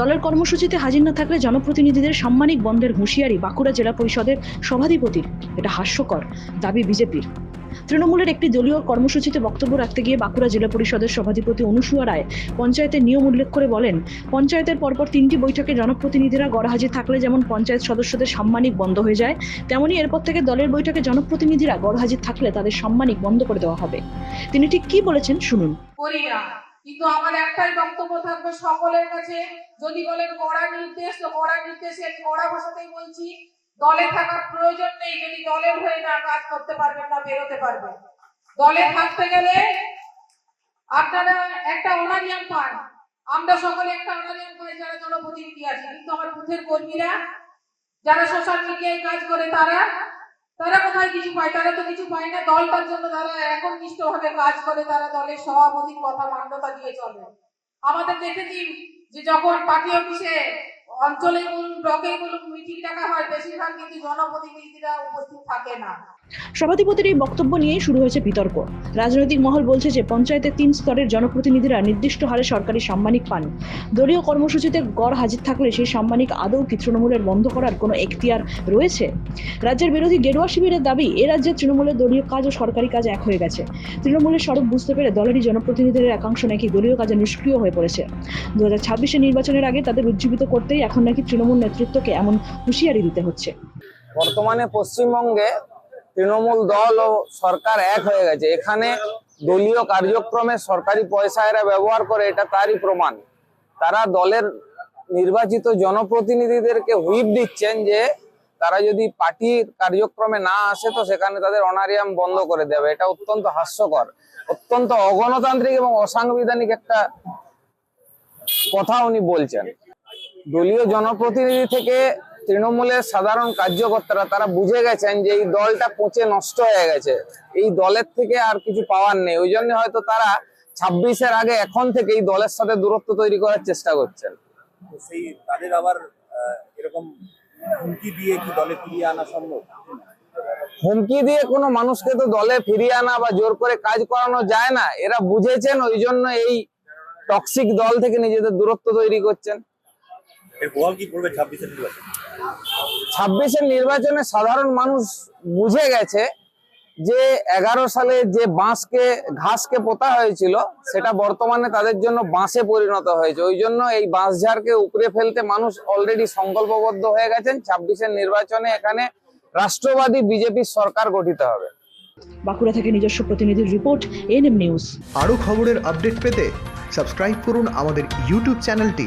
দলের কর্মসূচিতে হাজির না থাকলে জনপ্রতিনিধিদের সাম্মানিক বন্ধের হুঁশিয়ারি বাঁকুড়া জেলা পরিষদের সভাধিপতির এটা হাস্যকর দাবি বিজেপির। তৃণমূলের একটি দলীয় কর্মসূচিতে বক্তব্য রাখতে গিয়ে বাঁকুড়া জেলা পরিষদের সভাধিপতি অনুসুয়া রায় পঞ্চায়েতের নিয়ম উল্লেখ করে বলেন, পঞ্চায়েতের পরপর তিনটি বৈঠকে জনপ্রতিনিধিরা গড়হাজির থাকলে যেমন পঞ্চায়েত সদস্যদের সাম্মানিক বন্ধ হয়ে যায়, তেমনি এরপর থেকে দলের বৈঠকে জনপ্রতিনিধিরা গড়হাজির থাকলে তাদের সাম্মানিক বন্ধ করে দেওয়া হবে। তিনি ঠিক কি বলেছেন শুনুন। কিন্তু আমার একটাই বক্তব্য থাকবে সকলের কাছে, যদি বলেন কড়া নির্দেশ, তো কড়া নির্দেশে আমি কড়া ভাষাতেই বলছি, দলে থাকার প্রয়োজন নেই, যদি দলের হয়ে না কাজ করতে পারবেন না, বেরোতে পারবেন। দলে থাকতে গেলে আপনারা একটা অনারিয়াম পান। আমরা সকলে একটা অনারিয়াম পাই, যারা জনপ্রতিনিধি আছে। কিন্তু আমার বুথের কর্মীরা, যারা সোশ্যাল মিডিয়ায় কাজ করে, তারা তারা কোথায় কিছু পায়? তারা তো কিছু পায় না। দলটার জন্য তারা এখন একনিষ্ঠ ভাবে কাজ করে। তারা দলের সভাপতির কথা মান্যতা দিয়ে চলে। আমাদের দেখেছি যে যখন পার্টি অফিসে অঞ্চলে বলুন ব্লকে বলুন মিটিং সভাধিপতির এই বক্তব্য শুরু হয়েছে বিতর্ক। রাজনৈতিক মহল বলছে যে তিন স্তরের জনপ্রতিনিধিরা নির্দিষ্ট হারে সরকারি সাম্মানিক পান। দলীয় কর্মসূচিতে গড় হাজির থাকলে সেই সাম্মানিক আদৌ কি তৃণমূলের বন্ধ করার কোনো এখতিয়ার রয়েছে? রাজ্যের বিরোধী গেরুয়া শিবিরের দাবি, এ রাজ্যে তৃণমূলের দলীয় কাজ ও সরকারি কাজ এক হয়ে গেছে। তৃণমূলের স্বরূপ বুঝতে পেরে দলেরই জনপ্রতিনিধিদের একাংশ নাকি দলীয় কাজে নিষ্ক্রিয় হয়ে পড়েছে। দু হাজার নির্বাচনের আগে তাদের উজ্জীবিত করতেই এখন নাকি তৃণমূল নেতৃত্বকে এমন হুঁশিয়ারি দিতে হচ্ছে। বর্তমানে পশ্চিমবঙ্গে তৃণমূল দল ও সরকার এক হয়ে গেছে। এখানে দলীয় কার্যক্রমে সরকারি পয়সা এরা ব্যবহার করে, এটা তারই প্রমাণ। তারা দলের নির্বাচিত জনপ্রতিনিধিদেরকে হুইপ দিচ্ছেন যে, তারা যদি পার্টির কার্যক্রমে না আসে তো সেখানে তাদের অনারিয়াম বন্ধ করে দেবে। এটা অত্যন্ত হাস্যকর, অত্যন্ত অগণতান্ত্রিক এবং অসাংবিধানিক একটা কথা উনি বলছেন। দলীয় জনপ্রতিনিধি থেকে তৃণমূলের সাধারণ কার্যকর্তারা তারা বুঝে গেছেন যে এই দলটা পচে নষ্ট হয়ে গেছে। এই দলের থেকে আর কিছু পাওয়ার নেই। ওই জন্য হয়তো তারা ছাব্বিশের আগে এখন থেকে এই দলের সাথে দূরত্ব তৈরি করার চেষ্টা করছেন। সেই তাদের আবার এরকম হুমকি দিয়ে কি দলে ফিরিয়ে আনা সম্ভব? হুমকি দিয়ে কোনো মানুষকে তো দলে ফিরিয়ে আনা বা জোর করে কাজ করানো যায় না। এরা বুঝেছেন ওই জন্য এই টক্সিক দল থেকে নিজেদের দূরত্ব তৈরি করছেন। এর প্রভাব কি পড়বে ছাব্বিশের নির্বাচন? ছাব্বিশের নির্বাচনে সাধারণ মানুষ বুঝে গেছে যে এগারো সালে যে বাঁশকে ঘাসকে পোতা হয়েছিল সেটা বর্তমানে তাদের জন্য বাঁশে পরিণত হয়েছে। ওই জন্য এই বাঁশঝাড়কে উপরে ফেলতে মানুষ অলরেডি সংকল্পবদ্ধ হয়ে গেছেন ছাব্বিশের নির্বাচনে এখানে রাষ্ট্রবাদী বিজেপির সরকার গঠিত হবে। বাঁকুড়া থেকে নিজস্ব প্রতিনিধির রিপোর্ট এনএম নিউজ। আরও খবরের আপডেট পেতে সাবস্ক্রাইব করুন আমাদের ইউটিউব চ্যানেলটি।